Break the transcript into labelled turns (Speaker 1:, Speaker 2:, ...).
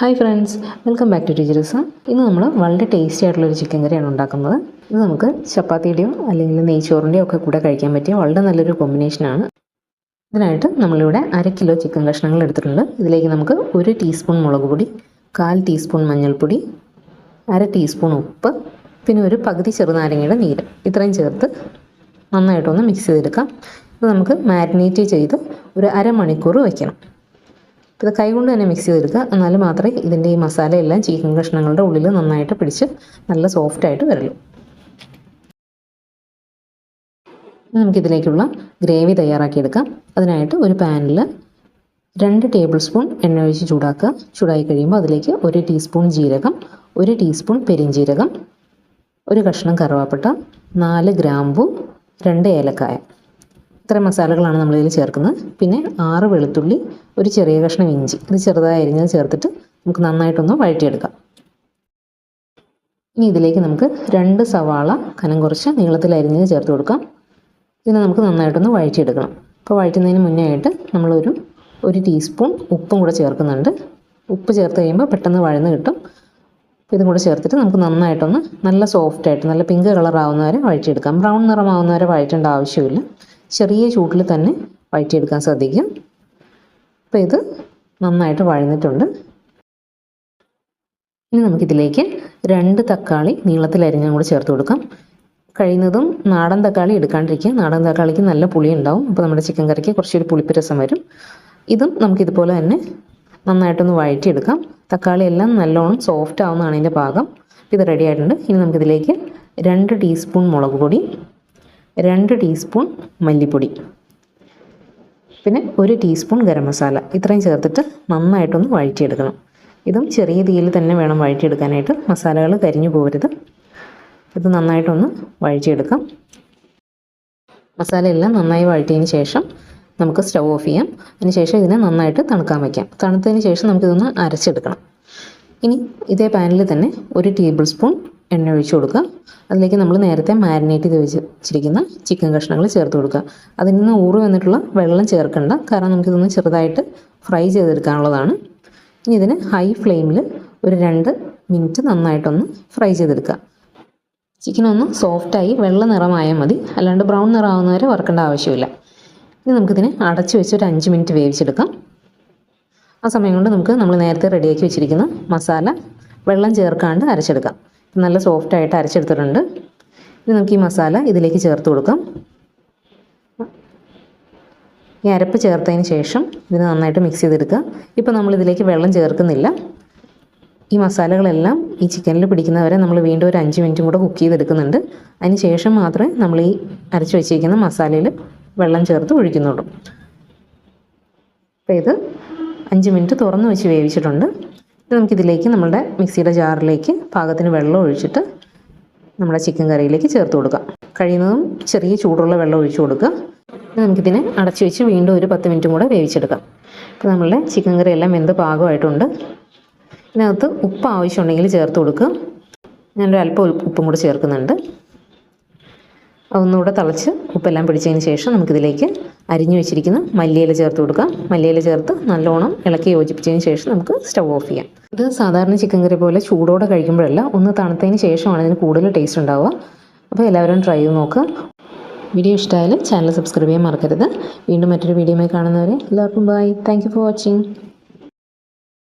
Speaker 1: Hi friends welcome back to teachers ഇന്ന് നമ്മൾ വളരെ ടേസ്റ്റി ആയിട്ടുള്ളൊരു ചിക്കൻ കറിയാണ് ഉണ്ടാക്കുന്നത്. ഇത് നമുക്ക് ചപ്പാത്തിയുടെയോ അല്ലെങ്കിൽ നെയ്ച്ചോറിന്റെയോ ഒക്കെ കൂടെ കഴിക്കാൻ പറ്റിയ വളരെ നല്ലൊരു കോമ്പിനേഷനാണ് ഇതിനായിട്ട് നമ്മളിവിടെ അര കിലോ ചിക്കൻ കഷ്ണങ്ങൾ എടുത്തിട്ടുണ്ട്. ഇതിലേക്ക് നമുക്ക് ഒരു ടീസ്പൂൺ മുളക് പൊടി കാൽ ടീസ്പൂൺ മഞ്ഞൾപ്പൊടി അര ടീസ്പൂൺ ഉപ്പ് പിന്നെ ഒരു പകുതി ചെറുനാരങ്ങയുടെ നീര്. ഇത്രയും ചേർത്ത് നന്നായിട്ടൊന്ന് മിക്സ് ചെയ്തെടുക്കാം. ഇത് നമുക്ക് മാരിനേറ്റ് ചെയ്ത് ഒരു അരമണിക്കൂർ വയ്ക്കണം ഇത് കൈകൊണ്ട് തന്നെ മിക്സ് ചെയ്തെടുക്കുക. എന്നാൽ മാത്രമേ ഇതിന്റെ ഈ മസാലയെല്ലാം ചിക്കൻ കഷ്ണങ്ങളുടെ ഉള്ളിൽ നന്നായിട്ട് പിടിച്ച് നല്ല സോഫ്റ്റായിട്ട് വരുള്ളൂ നമുക്കിതിലേക്കുള്ള ഗ്രേവി തയ്യാറാക്കിയെടുക്കാം. അതിനായിട്ട് ഒരു പാനിൽ രണ്ട് ടേബിൾ സ്പൂൺ എണ്ണ ഒഴിച്ച് ചൂടാക്കുക. ചൂടായി കഴിയുമ്പോൾ അതിലേക്ക് ഒരു ടീസ്പൂൺ ജീരകം ഒരു ടീസ്പൂൺ പെരിഞ്ജീരകം ഒരു കഷ്ണം കറുവാപ്പട്ട നാല് ഗ്രാമ്പു രണ്ട് ഏലക്കായ. ഇത്രയും മസാലകളാണ് നമ്മളിതിൽ ചേർക്കുന്നത്. പിന്നെ ആറ് വെളുത്തുള്ളി ഒരു ചെറിയ കഷ്ണം ഇഞ്ചി. ഇത് ചെറുതായി അരിഞ്ഞത് ചേർത്തിട്ട് നമുക്ക് നന്നായിട്ടൊന്ന് വഴറ്റിയെടുക്കാം. ഇനി ഇതിലേക്ക് നമുക്ക് രണ്ട് സവാള കനം കുറച്ച് നീളത്തിൽ അരിഞ്ഞത് ചേർത്ത് കൊടുക്കാം. ഇതിനെ നമുക്ക് നന്നായിട്ടൊന്ന് വഴറ്റിയെടുക്കണം. അപ്പോൾ വഴറ്റുന്നതിന് മുന്നേ ആയിട്ട് നമ്മളൊരു ഒരു ടീസ്പൂൺ ഉപ്പും കൂടെ ചേർക്കുന്നുണ്ട്. ഉപ്പ് ചേർത്ത് കഴിയുമ്പോൾ പെട്ടെന്ന് വഴന്ന് കിട്ടും. ഇതും കൂടെ ചേർത്തിട്ട് നമുക്ക് നന്നായിട്ടൊന്ന് നല്ല സോഫ്റ്റായിട്ട് നല്ല പിങ്ക് കളർ ആവുന്ന വരെ വഴറ്റിയെടുക്കാം. ബ്രൗൺ നിറമാവുന്ന വരെ വഴറ്റേണ്ട ആവശ്യമില്ല. ചെറിയ ചൂട്ടിൽ തന്നെ വഴറ്റിയെടുക്കാൻ ശ്രദ്ധിക്കും. അപ്പോൾ ഇത് നന്നായിട്ട് വഴന്നിട്ടുണ്ട്. ഇനി നമുക്കിതിലേക്ക് രണ്ട് തക്കാളി നീളത്തിൽ അരിഞ്ഞും കൂടി ചേർത്ത് കൊടുക്കാം. കഴിയുന്നതും നാടൻ തക്കാളി എടുക്കാണ്ടിരിക്കുക. നാടൻ തക്കാളിക്ക് നല്ല പുളി ഉണ്ടാവും. അപ്പോൾ നമ്മുടെ ചിക്കൻ കറിക്ക് കുറച്ചൊരു പുളിപ്പ് രസം വരും. ഇതും നമുക്കിതുപോലെ തന്നെ നന്നായിട്ടൊന്ന് വഴറ്റിയെടുക്കാം. തക്കാളി എല്ലാം നല്ലോണം സോഫ്റ്റ് ആവുന്നതാണ് ഇതിന്റെ പാകം. ഇത് റെഡി ആയിട്ടുണ്ട്. ഇനി നമുക്കിതിലേക്ക് രണ്ട് ടീസ്പൂൺ മുളക് പൊടി രണ്ട് ടീസ്പൂൺ മല്ലിപ്പൊടി. പിന്നെ ഒരു ടീസ്പൂൺ ഗരം മസാല. ഇത്രയും ചേർത്തിട്ട് നന്നായിട്ടൊന്ന് വഴറ്റിയെടുക്കണം. ഇതും ചെറിയ തീയിൽ തന്നെ വേണം വഴറ്റിയെടുക്കാനായിട്ട്. മസാലകൾ കരിഞ്ഞു പോകരുത്. ഇത് നന്നായിട്ടൊന്ന് വഴറ്റിയെടുക്കാം. മസാലയെല്ലാം നന്നായി വഴറ്റിയതിന് ശേഷം നമുക്ക് സ്റ്റൗ ഓഫ് ചെയ്യാം. അതിനുശേഷം ഇതിനെ നന്നായിട്ട് തണുക്കാൻ വയ്ക്കാം. തണുത്തതിന് ശേഷം നമുക്കിതൊന്ന് അരച്ചെടുക്കണം. ഇനി ഇതേ പാനിൽ തന്നെ ഒരു ടേബിൾ സ്പൂൺ എണ്ണ ഒഴിച്ചു കൊടുക്കുക. അതിലേക്ക് നമ്മൾ നേരത്തെ മാരിനേറ്റ് ചെയ്ത് വെച്ചിരിക്കുന്ന ചിക്കൻ കഷ്ണങ്ങൾ ചേർത്ത് കൊടുക്കുക. അതിൽ നിന്ന് ഊറ് വന്നിട്ടുള്ള വെള്ളം ചേർക്കണ്ട. കാരണം നമുക്കിതൊന്ന് ചെറുതായിട്ട് ഫ്രൈ ചെയ്തെടുക്കാനുള്ളതാണ്. ഇനി ഇതിന് ഹൈ ഫ്ലെയിമിൽ ഒരു രണ്ട് മിനിറ്റ് നന്നായിട്ടൊന്ന് ഫ്രൈ ചെയ്തെടുക്കുക. ചിക്കൻ ഒന്ന് സോഫ്റ്റായി വെള്ള നിറമായാൽ മതി. അല്ലാണ്ട് ബ്രൗൺ നിറമാവുന്ന വരെ വറക്കേണ്ട ആവശ്യമില്ല. ഇനി നമുക്കിതിനെ അടച്ചു വെച്ച് ഒരു അഞ്ച് മിനിറ്റ് വേവിച്ചെടുക്കാം. ആ സമയം കൊണ്ട് നമുക്ക് നമ്മൾ നേരത്തെ റെഡിയാക്കി വെച്ചിരിക്കുന്ന മസാല വെള്ളം ചേർക്കാണ്ട് അരച്ചെടുക്കാം. നല്ല സോഫ്റ്റായിട്ട് അരച്ചെടുത്തിട്ടുണ്ട്. ഇനി നമുക്ക് ഈ മസാല ഇതിലേക്ക് ചേർത്ത് കൊടുക്കാം. ഈ അരപ്പ് ചേർത്തതിന് ശേഷം ഇതിന് നന്നായിട്ട് മിക്സ് ചെയ്തെടുക്കുക. ഇപ്പോൾ നമ്മൾ ഇതിലേക്ക് വെള്ളം ചേർക്കുന്നില്ല. ഈ മസാലകളെല്ലാം ഈ ചിക്കനിൽ പിടിക്കുന്നവരെ നമ്മൾ വീണ്ടും ഒരു അഞ്ച് മിനിറ്റും കൂടെ കുക്ക് ചെയ്തെടുക്കുന്നുണ്ട്. അതിന് ശേഷം മാത്രമേ നമ്മൾ ഈ അരച്ച് വെച്ചിരിക്കുന്ന മസാലയിൽ വെള്ളം ചേർത്ത് ഒഴിക്കുന്നുള്ളൂ. അപ്പോൾ ഇത് അഞ്ച് മിനിറ്റ് തുറന്ന് വെച്ച് വേവിച്ചിട്ടുണ്ട്. ഇനി നമുക്കിതിലേക്ക് നമ്മുടെ മിക്സിയുടെ ജാറിലേക്ക് പാകത്തിന് വെള്ളം ഒഴിച്ചിട്ട് നമ്മുടെ ചിക്കൻ കറിയിലേക്ക് ചേർത്ത് കൊടുക്കാം. കഴിയുന്നതും ചെറിയ ചൂടുള്ള വെള്ളം ഒഴിച്ചു കൊടുക്കുക. നമുക്കിതിനെ അടച്ചു വെച്ച് വീണ്ടും ഒരു പത്ത് മിനിറ്റും കൂടെ വേവിച്ചെടുക്കാം. ഇപ്പോൾ നമ്മളുടെ ചിക്കൻ കറി എല്ലാം വെന്ത് പാകമായിട്ടുണ്ട്. ഇതിനകത്ത് ഉപ്പ് ആവശ്യമുണ്ടെങ്കിൽ ചേർത്ത് കൊടുക്കുക. ഞാനൊരു അല്പം ഉപ്പും കൂടെ ചേർക്കുന്നുണ്ട്. ഒന്നുകൂടെ തിളച്ച് ഉപ്പെല്ലാം പിടിച്ചതിന് ശേഷം നമുക്കിതിലേക്ക് അരിഞ്ഞു വെച്ചിരിക്കുന്ന മല്ലിയില ചേർത്ത് കൊടുക്കാം. മല്ലിയില ചേർത്ത് നല്ലോണം ഇളക്കി യോജിപ്പിച്ചതിന് ശേഷം നമുക്ക് സ്റ്റൗ ഓഫ് ചെയ്യാം. ഇത് സാധാരണ ചിക്കൻ കറി പോലെ ചൂടോടെ കഴിക്കുമ്പോഴല്ല ഒന്ന് തണുത്തതിന് ശേഷമാണ് ഇതിന് കൂടുതൽ ടേസ്റ്റ് ഉണ്ടാവുക. അപ്പോൾ എല്ലാവരും ട്രൈ ചെയ്ത് നോക്കുക വീഡിയോ ഇഷ്ടമായാലും ചാനൽ സബ്സ്ക്രൈബ് ചെയ്യാൻ മറക്കരുത്. വീണ്ടും മറ്റൊരു വീഡിയോയുമായി കാണുന്നവരെ എല്ലാവർക്കും ബൈ താങ്ക് ഫോർ വാച്ചിങ്